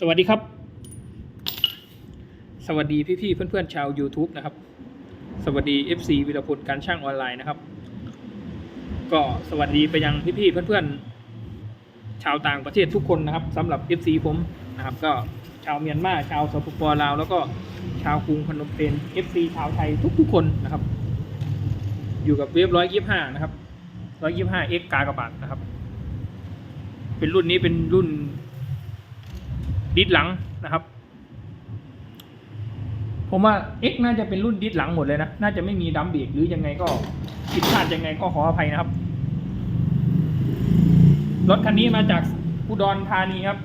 สวัสดีครับ สวัสดีพี่ๆเพื่อนๆชาว YouTube นะครับ สวัสดี FC วิรพลการช่างออนไลน์นะครับ ก็สวัสดีไปยังพี่ๆเพื่อนๆ ชาวต่างประเทศทุกคนนะครับสำหรับ FC ผมนะครับ ก็ชาวเมียนมาชาวสปปลาว แล้วก็ชาวกรุงพนมเปญ FC ชาวไทยทุกๆคนนะครับ อยู่กับเว็บร้อยยี่ห้านะครับร้อยยี่ห้า X กากระบาทนะครับ เป็นรุ่นนี้เป็นรุ่น ดิสหลังนะครับ ผมว่า X น่าจะเป็นรุ่นดิสหลังหมดเลยนะ น่าจะไม่มีดัมเบรกหรือยังไงก็ผิดพลาดยังไงก็ขออภัยนะครับ รถคันนี้มาจากอุดรธานีครับ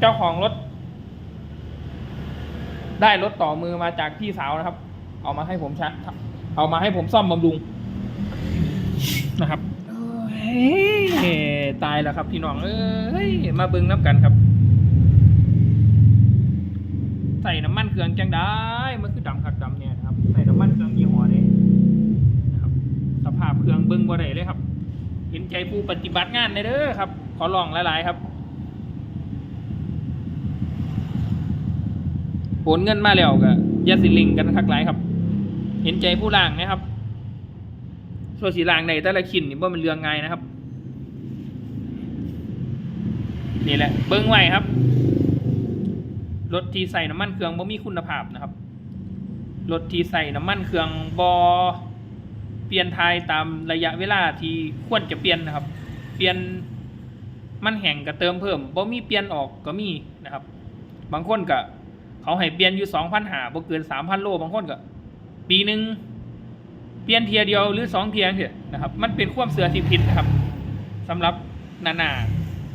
เจ้าของรถ ได้รถต่อมือมาจากพี่สาวนะครับ เอามาให้ผมชัเอามาให้ผมซ่อมบำรุงนะครับเอ้ตายแล้วครับพี่น้องเอ้ยมาเบิ้งน้ำกันครับ ใส่น้ำมันเครื่องจังได้มันคือดำคักดำเนี่ยนะครับใส่น้ำมันเครื่องยี่ห้อนี้นะครับสภาพเครื่องเบิ้งบ่ได้เลยครับ เห็นใจผู้ปฏิบัติงานในเด้อครับ ขอลองหลายๆครับโอนเงินมาแล้วก็อยาสิลิงกันคักหลายครับ เห็นใจผู้ล่างนะครับส่วนสีล่างในแต่ละขินนี่ว่ามันเรื่องไงนะครับ นี่แหละ เบิ้งไว้ครับ รถที่ใส่น้ำมันเครื่องบ่มีคุณภาพนะครับรถที่ใส่น้ำมันเครื่องบอเปลี่ยนทายตามระยะเวลาที่ควรจะเปลี่ยนนะครับ เปลี่ยนมันแห่งก็เติมเพิ่มบ่มีเปลี่ยนออกก็มีนะครับ บางคนก็เขาให้เปลี่ยนอยู่สองพันหาบ่เกินสามพันโลบางคนก็ปีหนึ่งเปลี่ยนเทียเดียวหรือสองเทียเถอะนะครับ มันเป็นความเสือที่ผิดนะครับสำหรับนานา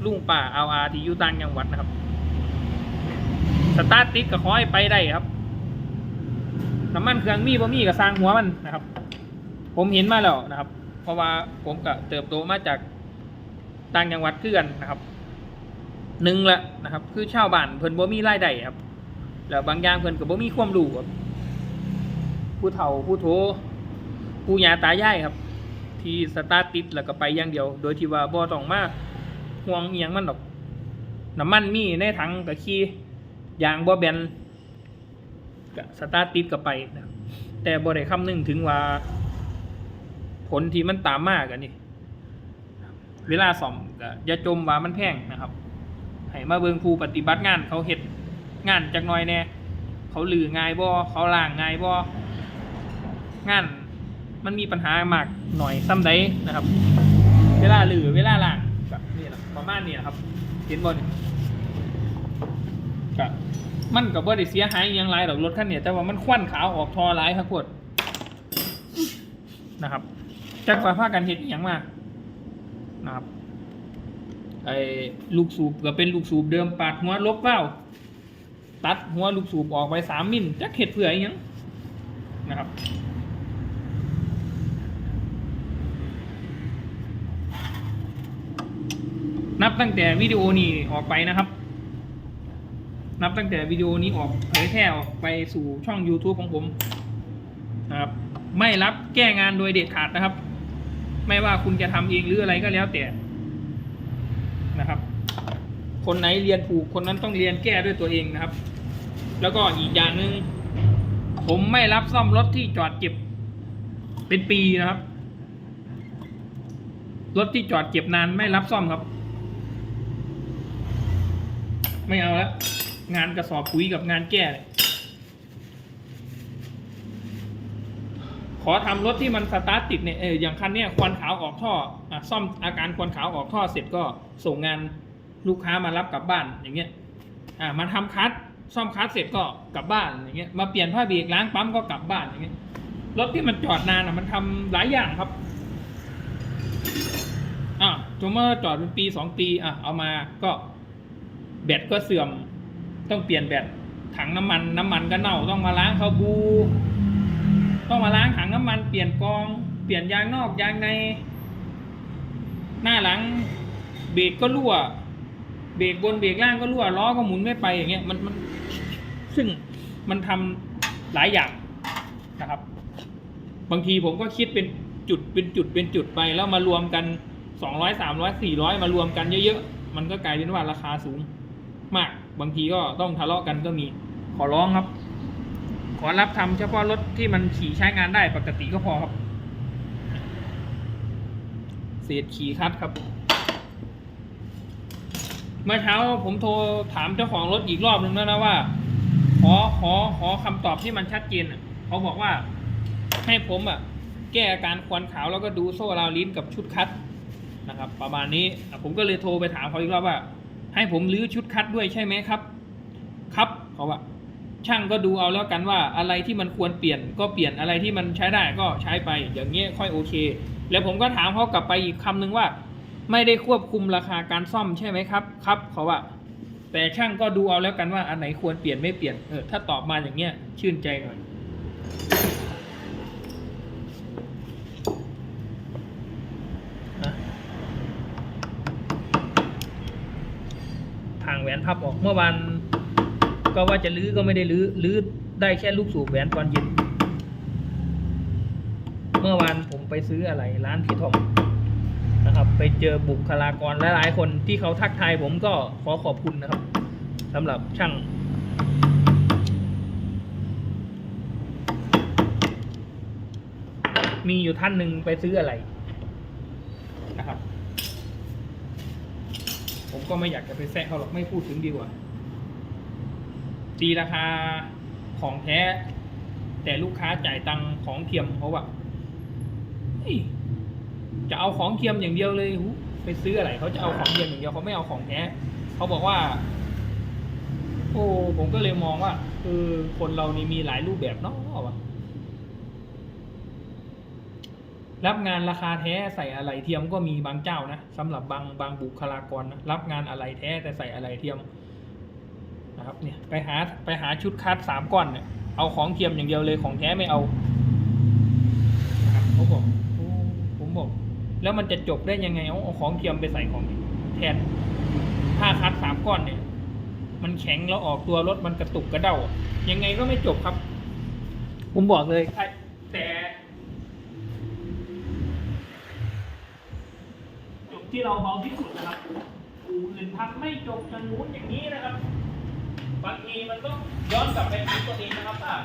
ลุงป่าเอาอาที่อยู่ต่างจังหวัดนะครับ สตาร์ทติดก็ขอให้ไปได้ครับ น้ำมันเครื่องมีบ่มีก็สร้างหัวมันนะครับ ผมเห็นมาแล้วนะครับ เพราะว่าผมก็เติบโตมาจากต่างจังหวัดคือกันนะครับหนึ่งละนะครับ คือชาวบ้านเพิ่นบ่มีรายได้ครับ แล้วบางอย่างเพิ่นก็บ่มีความรู้ครับ ผู้เฒ่าผู้โทผู้ยาตายายครับ ที่สตาร์ทติดแล้วก็ไปอย่างเดียว โดยที่ว่าบ่ต้องมาห่วงเอียงมันดอกน้ำมันมีในถังก็ขี่ ยางบ่แบนก็สตาร์ทติดก็ไปนะครับแต่บ่ได้คำนึงถึงว่า ผลที่มันตามมากันนี่เวลาซ่อมก็อย่าจมว่ามันแพงนะครับให้มาเบิ่งผู้ปฏิบัติงานเขาเฮ็ดงานจักหน่อยแน่เขาลือง่ายบ่เขาล่างง่ายบ่งานมันมีปัญหามากหน่อยซ้ำใดนะครับ เวลาลือเวลาล่างก็นี่แหละประมาณนี้นะครับ เห็นบ่นี่ก็ มันก็บ่ได้เสียหายอหยังไรหรอกรถคันเนี้แต่ว่ามันควันขาวออกทอหลายครับพวดนะครับจักว่าพากันเฮ็ดอหยังมานะครับไอ้ลูกสูบก็เป็นลูกสูบเดิมปาดหัวลบเป้าตัดหัวลูกสูบออกไปสามมิลจักเฮ็ดเพื่ออหยังนะครับนับตั้งแต่วิดีโอนี้ออกไปนะครับ นับตั้งแต่วิดีโอนี้ออกเผยแพร่ออกไปสู่ช่อง YouTube ของผมนะครับไม่รับแก้งานโดยเด็ดขาดนะครับ ไม่ว่าคุณจะทำเองหรืออะไรก็แล้วแต่นะครับ คนไหนเรียนถูกคนนั้นต้องเรียนแก้ด้วยตัวเองนะครับ แล้วก็อีกอย่างหนึ่งผมไม่รับซ่อมรถที่จอดเก็บเป็นปีนะครับ รถที่จอดเก็บนานไม่รับซ่อมครับ ไม่เอาแล้ว งานกระสอบปุ๋ยกับงานแก้ขอทำรถที่มันสตาร์ทติดเนี่ยเอออย่างคันเนี้ยควันขาวออกท่ออะซ่อมอาการควันขาวออกท่อเสร็จก็ส่งงานลูกค้ามารับกลับบ้านอย่างเงี้ยอ่ามาทำคัสซ่อมคัสเสร็จก็กลับบ้านอย่างเงี้ยมาเปลี่ยนผ้าเบรกล้างปั๊มก็กลับบ้านอย่างเงี้ยรถที่มันจอดนานอะมันทำหลายอย่างครับอะจงเมื่อจอดเป็นปีสองปีอะเอามาก็แบตก็เสื่อม ต้องเปลี่ยนแบตถังน้ำมันน้ำมันก็เน่าต้องมาล้างเขาบู ต้องมาล้างถังน้ำมันเปลี่ยนกอง เปลี่ยนยางนอกยางใน หน้าหลังเบรกก็รั่ว เบรกบนเบรกล่างก็รั่วล้อก็หมุนไม่ไปอย่างเงี้ยมันมันซึ่งมันทำหลายอย่างนะครับ บางทีผมก็คิดเป็นจุดเป็นจุดเป็นจุดไปแล้วมารวมกันสองร้อยสามร้อยสี่ร้อยมารวมกันเยอะๆ มันก็กลายเป็นว่าราคาสูงมาก บางทีก็ต้องทะเลาะกันก็มีขอร้องครับ ขอรับทำเฉพาะรถที่มันขี่ใช้งานได้ปกติก็พอครับ เศษขี่คัดครับ เมื่อเช้าผมโทรถามเจ้าของรถอีกรอบหนึ่งแล้วนะว่า ขอขอขอคำตอบที่มันชัดเจนเขาบอกว่าให้ผมอะ แก้อาการควันขาวแล้วก็ดูโซ่ราวลิ้นกับชุดคัดนะครับ ประมาณนี้ผมก็เลยโทรไปถามเขาอีกรอบว่า ให้ผมรื้อชุดคัดด้วยใช่ไหมครับ ครับเขาว่าช่างก็ดูเอาแล้วกันว่าอะไรที่มันควรเปลี่ยนก็เปลี่ยนอะไรที่มันใช้ได้ก็ใช้ไปอย่างเงี้ยค่อยโอเค แล้วผมก็ถามเขากลับไปอีกคำนึงว่า ไม่ได้ควบคุมราคาการซ่อมใช่ไหมครับครับเขาว่า แต่ช่างก็ดูเอาแล้วกันว่าอันไหนควรเปลี่ยนไม่เปลี่ยนเออถ้าตอบมาอย่างเงี้ยชื่นใจหน่อย ทางแหวน พับออกเมื่อวานก็ว่าจะลื้อก็ไม่ได้ลื้อลื้อได้แค่ลูกสูบแหวนตอนเย็น เมื่อวานผมไปซื้ออะไรร้านพี่ทอมนะครับ ไปเจอบุคลากรหลายๆคนที่เขาทักทายผมก็ขอขอบคุณนะครับสำหรับช่างมีอยู่ท่านหนึ่งไปซื้ออะไรนะครับ ก็ไม่อยากจะไปแซะเขาหรอกไม่พูดถึงดีกว่าตีราคาของแท้ แต่ลูกค้าจ่ายตังของเทียมเขาอะเฮ้ยจะเอาของเทียมอย่างเดียวเลยไปซื้ออะไรเขาจะเอาของเทียมอย่างเดียวเขาไม่เอาของแท้เขาบอกว่า โอ้ผมก็เลยมองว่าเออคนเรานี่มีหลายรูปแบบเนาะวะ รับงานราคาแท้ใส่อะไรเทียมก็มีบางเจ้านะสำหรับบางบางบุคลากรนะรับงานอะไรแท้แต่ใส่อะไรเทียมนะครับเนี่ยไปหาไปหาชุดคัดสามก้อนเนี่ยเอาของเทียมอย่างเดียวเลยของแท้ไม่เอานะครับเขาบอกโอ้ผมบอก แล้วมันจะจบได้ยังไงเอาเอาของเทียมไปใส่ของแทนผ้าคัดสามก้อนเนี่ย มันแข็งแล้วออกตัวรถมันกระตุกกระเด้ายังไงก็ไม่จบครับ ผมบอกเลยใครแต่จบ ที่เราเบาที่สุดนะครับอู่อื่นทำไม่จบจะนู้นอย่างนี้นะครับบางทีมันก็ย้อนกลับไปที่ตัวเองนะครับว่า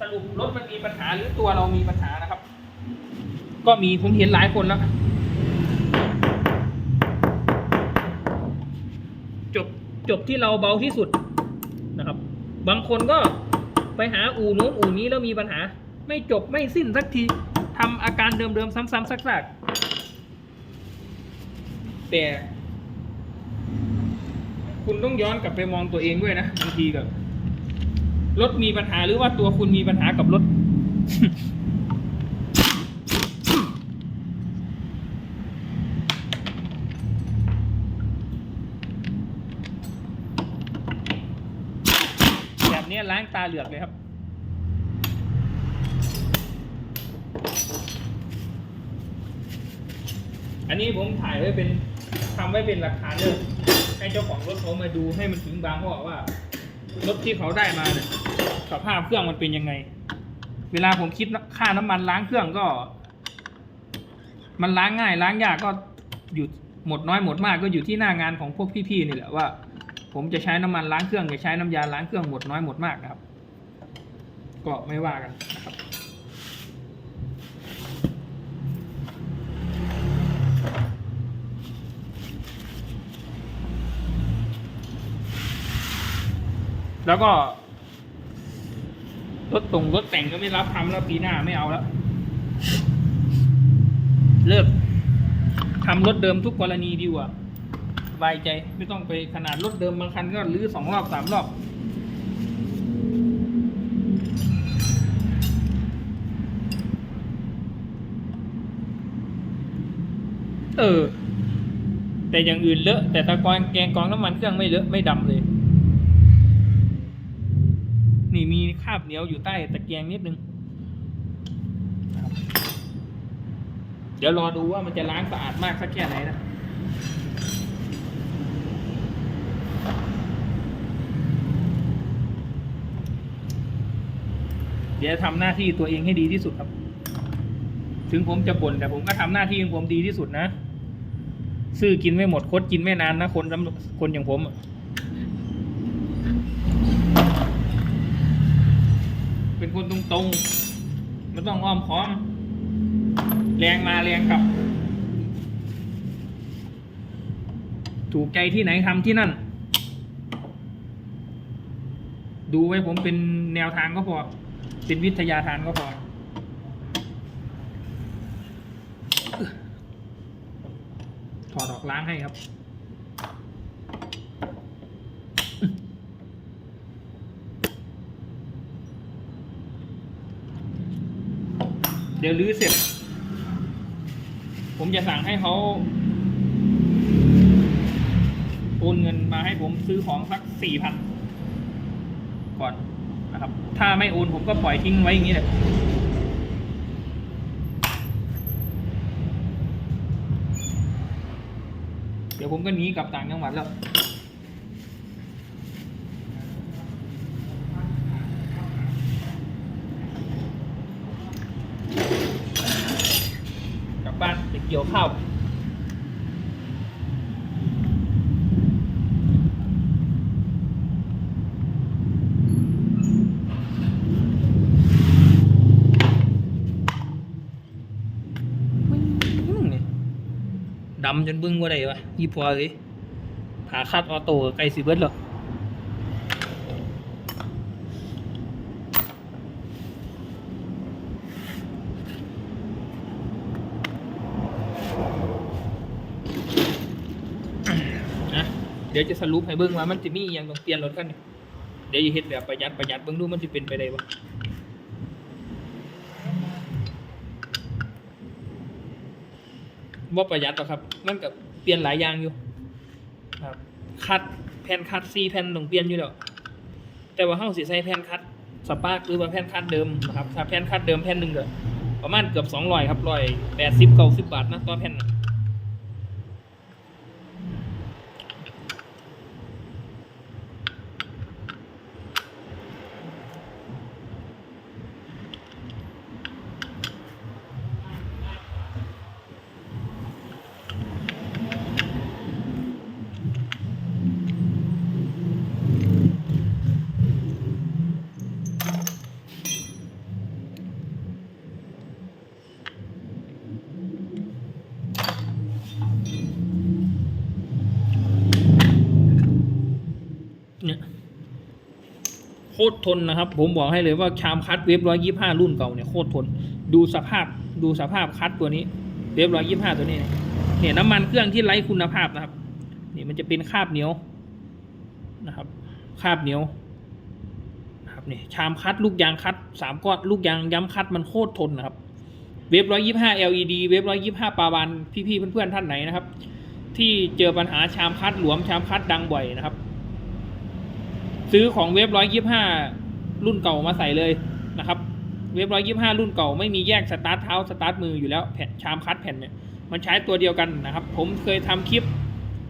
สรุปรถมันมีปัญหาหรือตัวเรามีปัญหานะครับ ก็มีผมเห็นหลายคนแล้วจบจบที่เราเบาที่สุดนะครับ บางคนก็ไปหาอู่นู้นอู่นี้แล้วมีปัญหา ไม่จบไม่สิ้นสักทีทำอาการเดิมๆซ้ำๆซักๆ แต่คุณต้องย้อนกลับไปมองตัวเองด้วยนะบางทีกับรถมีปัญหาหรือว่าตัวคุณมีปัญหากับรถ แบบนี้ล้างตาเหลือกเลยครับอันนี้ผมถ่ายไว้เป็น ทำไว้เป็นหลักฐานเลยให้เจ้าของรถเขามาดูให้มันถึงบางเพราว่ารถที่เขาได้มาเนี่ยสภาพเครื่องมันเป็นยังไง เวลาผมคิดค่าน้ำมันล้างเครื่องก็ มันล้างง่ายล้างยากก็อยู่หมดน้อยหมดมากก็อยู่ที่หน้างานของพวกพี่ๆนี่แหละว่า ผมจะใช้น้ำมันล้างเครื่องจะใช้น้ำยาล้างเครื่องหมดน้อยหมดมากนะครับ ก็ไม่ว่ากันนะครับ แล้วก็รถตรงรถแต่งก็ไม่รับทำแล้วปีหน้าไม่เอาแล้ว เลิกทำรถเดิมทุกกรณีดีกว่าบายใจไม่ต้องไปขนาดรถเดิมบางคันก็รื้อสองรอบสามรอบ เออ แต่อย่างอื่นเลอะ แต่ตะกอนแกงกองน้ำมันเครื่องไม่เลอะไม่ดำเลย บเหนียวอยู่ใต้ตะแกรงนิดนึง เดี๋ยวรอดูว่ามันจะล้างสะอาดมากสักแค่ไหนนะเดี๋ยวทำหน้าที่ตัวเองให้ดีที่สุดครับ ถึงผมจะบ่นแต่ผมก็ทำหน้าที่ของผมดีที่สุดนะ ซื้อกินไม่หมดคดกินไม่นานนะคนคนอย่างผมอะ เป็นคน ตรงไม่ต้องอ้อมค้อม แรงมาแรงกลับ ถูกใจที่ไหนทำที่นั่น ดูไว้ผมเป็นแนวทางก็พอ เป็นวิทยาทานก็พอถอดออกล้างให้ครับ เดี๋ยวรื้อเสร็จ ผมจะสั่งให้เขาโอนเงินมาให้ผมซื้อของสักสี่พันก่อนนะครับ ถ้าไม่โอนผมก็ปล่อยทิ้งไว้อย่างนี้แหละเดี๋ยวผมก็หนีกลับต่างจังหวัดแล้ว กลับบ้านไป เกี่ยวข้าวดำจนบึ้งว่าไดวะยี่พอเลยขาคัดออโต้ไกลสิเบิดหรอนะ เดี๋ยวจะสรุปให้เบิ้งว่ามันจะมีอหยังต้องเปลี่ยนรถกันเดี๋ยวจะเฮ็ดแบบประหยัดประหยัดเบิ้งดูมันจะเป็นไปได้ปะว่าประหยัดหรอครับ มันกับเปลี่ยนหลายอย่างอยู่ครับคัดแผ่นคัดซีแผ่นต้องเปลี่ยนอยู่แล้วแต่ว่าเฮาสิใช้แผ่นคัดสปาร์กหรือว่าแผ่นคัดเดิมนะครับถ้าแผ่นคัดเดิมแผ่นหนึ่งก็ประมาณเกือบสองร้อยครับร้อยแปดสิบเก้าสิบบาทนะต่อแผ่นน่ะ โคตรทนนะครับ ผมบอกให้เลยว่าชามคัดเวฟร้อยยี่ห้ารุ่นเก่าเนี่ยโคตรทน ดูสภาพดูสภาพคัดตัวนี้เวฟร้อยยี่ห้าตัวนี้เนี่ยน้ำมันเครื่องที่ไร้คุณภาพนะครับ นี่มันจะเป็นคาบเหนียวนะครับ คาบเหนียวนะครับนี่ชามคัดลูกยางคัดสามก้อนลูกยางย้ำคัดมันโคตรทนนะครับเวฟร้อยยี่ห้า LED เวฟร้อยยี่ห้าปาวานพี่ๆเพื่อนๆท่านไหนนะครับ ที่เจอปัญหาชามคัดหลวมชามคัดดังบ่อยนะครับ ซื้อของเวฟร้อยยี่ห้ารุ่นเก่ามาใส่เลยนะครับ เวฟร้อยยี่ห้ารุ่นเก่าไม่มีแยกสตาร์ทเท้าสตาร์ทมืออยู่แล้วแผ่นชามคัดแผ่นเนี่ยมันใช้ตัวเดียวกันนะครับ ผมเคยทำคลิป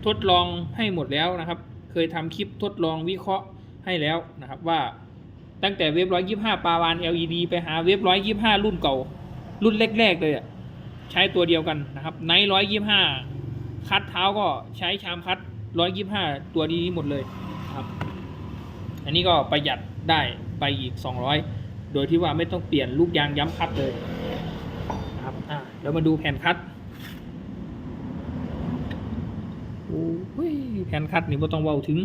ทดลองให้หมดแล้วนะครับ เคยทำคลิปทดลองวิเคราะห์ให้แล้วนะครับว่าตั้งแต่เวฟร้อยยี่ห้าปาวาน LED ไปหาเวฟร้อยยี่ห้ารุ่นเก่า รุ่นแรกๆเลยอะใช้ตัวเดียวกันนะครับไนร้อยยี่ห้าคัดเท้าก็ใช้ชามคัดร้อยยี่ห้าตัวนี้หมดเลยครับ อันนี้ก็ประหยัดได้ไปอีก 200 โดยที่ว่าไม่ต้องเปลี่ยนลูกยางย้ำคัดเลยนะครับอะแล้วมาดูแผ่นคัดโอ้ยแผ่นคัดนี่บ่ต้องเว้าถึง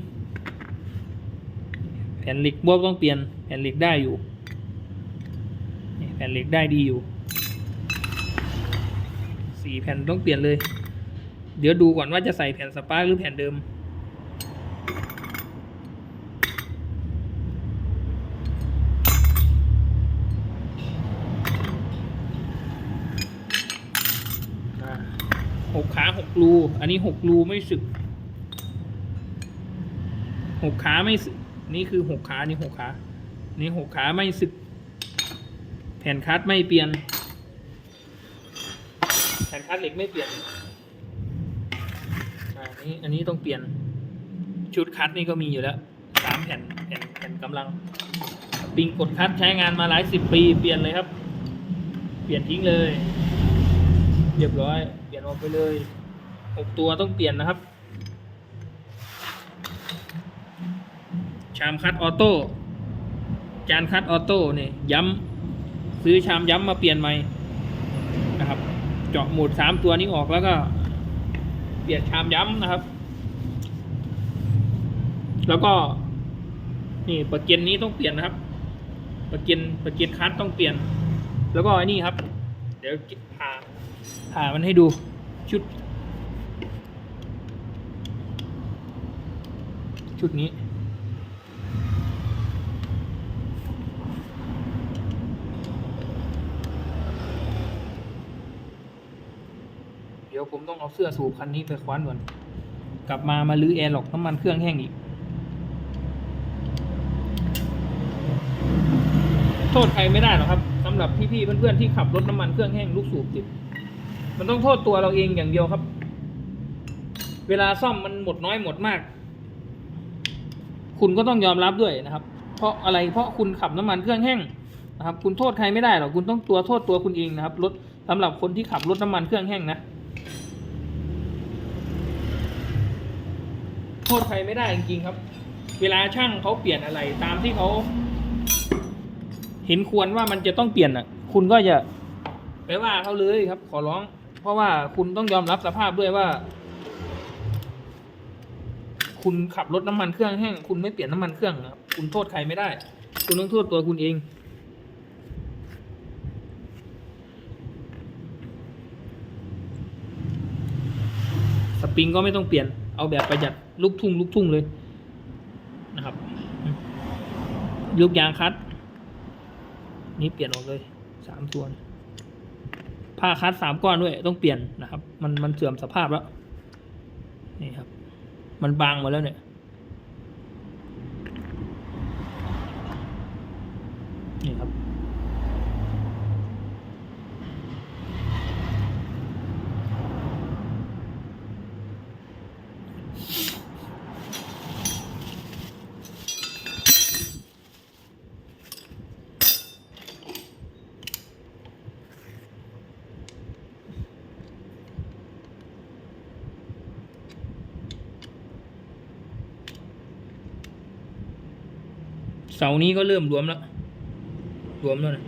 แผ่นเหล็กบ่ต้องเปลี่ยนแผ่นเหล็กได้อยู่แผ่นเหล็กได้ดีอยู่สี่แผ่นต้องเปลี่ยนเลย เดี๋ยวดูก่อนว่าจะใส่แผ่นสปาร์คหรือแผ่นเดิม อ่าหกขาหก รู อันนี้หกรูไม่สึกหกขาไม่สึก นี่คือหกขา นี่หกขา นี่หกขาไม่สึก แผ่นคัดไม่เปลี่ยน แผ่นคัดเหล็กไม่เปลี่ยนอันนี้อันนี้ต้องเปลี่ยน ชุดคัดนี่ก็มีอยู่แล้วสามแผ่นแผ่นแผ่นกำลัง ปิงกดคัดใช้งานมาหลายสิบปี เปลี่ยนเลยครับ เปลี่ยนทิ้งเลย เรียบร้อย เปลี่ยนออกไปเลย หกตัวต้องเปลี่ยนนะครับ ชามคัดออโต้จานคัดออโต้เนี่ยย้ำซื้อชามย้ำมาเปลี่ยนใหม่นะครับ เจาะหมุดสามตัวนี้ออกแล้วก็ เปลี่ยนชามย้ำนะครับ แล้วก็ นี่ประเกียนนี้ต้องเปลี่ยนนะครับ ประเกียนประเกียนคัดต้องเปลี่ยน แล้วก็ไอ้นี่ครับ เดี๋ยวผ่าผ่ามันให้ดูชุด ชุดนี้ เดี๋ยวผมต้องเอาเสื้อสูบคันนี้ไปคว้านก่อนกลับมามาลื้อแอร์หลอกน้ำมันเครื่องแห้งอีก โทษใครไม่ได้หรอกครับสำหรับพี่ๆเพื่อนๆที่ขับรถน้ำมันเครื่องแห้งลูกสูบติด มันต้องโทษตัวเราเองอย่างเดียวครับ เวลาซ่อมมันหมดน้อยหมดมาก คุณก็ต้องยอมรับด้วยนะครับ เพราะอะไรเพราะคุณขับน้ำมันเครื่องแห้งนะครับ คุณโทษใครไม่ได้หรอกคุณต้องตัวโทษตัวคุณเองนะครับรถสำหรับคนที่ขับรถน้ำมันเครื่องแห้งนะโทษใครไม่ได้จริงๆครับ เวลาช่างเขาเปลี่ยนอะไรตามที่เขาเห็นควรว่ามันจะต้องเปลี่ยนอะ คุณก็อย่าไปว่าเขาเลยครับ ขอร้อง เพราะว่าคุณต้องยอมรับสภาพด้วยว่า คุณขับรถน้ำมันเครื่องแห้งคุณไม่เปลี่ยนน้ำมันเครื่องนะครับคุณโทษใครไม่ได้ คุณต้องโทษตัวคุณเอง สปริงก็ไม่ต้องเปลี่ยนเอาแบบประหยัดลูกทุ่งลูกทุ่งเลยนะครับลูกยางคัด นี่เปลี่ยนออกเลยสามตัวนผ้าคัดสามก้อนด้วยต้องเปลี่ยนนะครับ มันมันเสื่อมสภาพแล้วนี่ครับ มันบางหมดแล้วเนี่ยนี่ครับานี้ก็เริ่มรวมแล้ว รวมแล้วนะ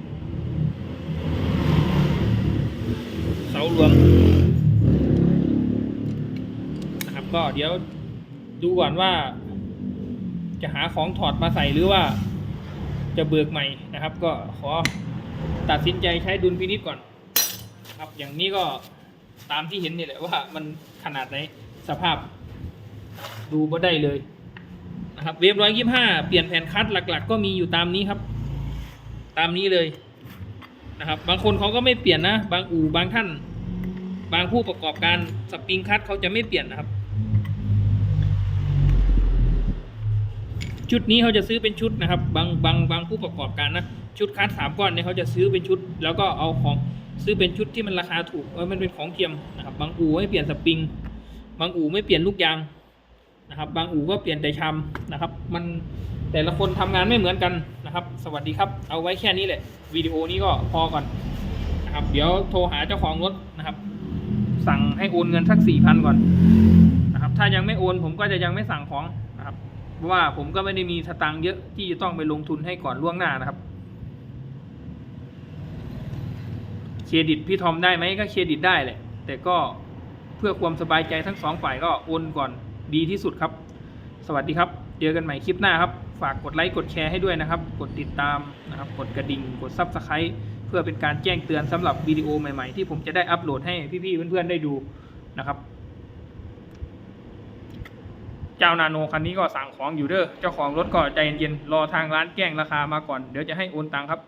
เสารวมนะครับก็เดี๋ยวดูก่อนว่า จะหาของถอดมาใส่หรือว่า จะเบิกใหม่นะครับ ก็ขอตัดสินใจใช้ดุลพินิจก่อน ครับอย่างนี้ก็ตามที่เห็นนี่แหละว่ามันขนาดไหนสภาพดูบ่ได้เลย นะครับเวฟร้อยยี่ห้าเปลี่ยนแผ่นคัดหลัก ๆ ก็มีอยู่ตามนี้ครับ ตามนี้เลยนะครับ บางคนเขาก็ไม่เปลี่ยนนะ บางอู่บางท่าน บางผู้ประกอบการสปริงคัดเขาจะไม่เปลี่ยนนะครับ ชุดนี้เขาจะซื้อเป็นชุดนะครับ บางบางบางผู้ประกอบการนะชุดคัดสามก้อนเนี่ยเขาจะซื้อเป็นชุด แล้วก็เอาของซื้อเป็นชุดที่มันราคาถูกเออมันเป็นของเทียมนะครับ บางอู่ไม่เปลี่ยนสปริง บางอู่ไม่เปลี่ยนลูกยาง นะครับบางอู่ก็เปลี่ยนแต่ชามนะครับ มันแต่ละคนทำงานไม่เหมือนกันนะครับ สวัสดีครับ เอาไว้แค่นี้แหละวิดีโอนี้ก็พอก่อนนะครับ เดี๋ยวโทรหาเจ้าของรถนะครับ สั่งให้โอนเงินสักสี่พันก่อนนะครับ ถ้ายังไม่โอนผมก็จะยังไม่สั่งของนะครับเพราะว่าผมก็ไม่ได้มีสตังค์เยอะที่จะต้องไปลงทุนให้ก่อนล่วงหน้านะครับเครดิตพี่ทอมได้ไหมก็เครดิตได้แหละแต่ก็เพื่อความสบายใจทั้งสองฝ่ายก็โอนก่อน ดีที่สุดครับ สวัสดีครับ เจอกันใหม่คลิปหน้าครับ ฝากกดไลค์กดแชร์ให้ด้วยนะครับ กดติดตามนะครับ กดกระดิ่ง กดซับสไครต์เพื่อเป็นการแจ้งเตือนสำหรับวิดีโอใหม่ๆ ที่ผมจะได้อัปโหลดให้พี่ๆเพื่อนๆได้ดูนะครับเจ้านาโนคันนี้ก็สั่งของอยู่เด้อ เจ้าของรถก็ใจเย็นๆ รอทางร้านแจ้งราคามาก่อน เดี๋ยวจะให้โอนตังค์ครับ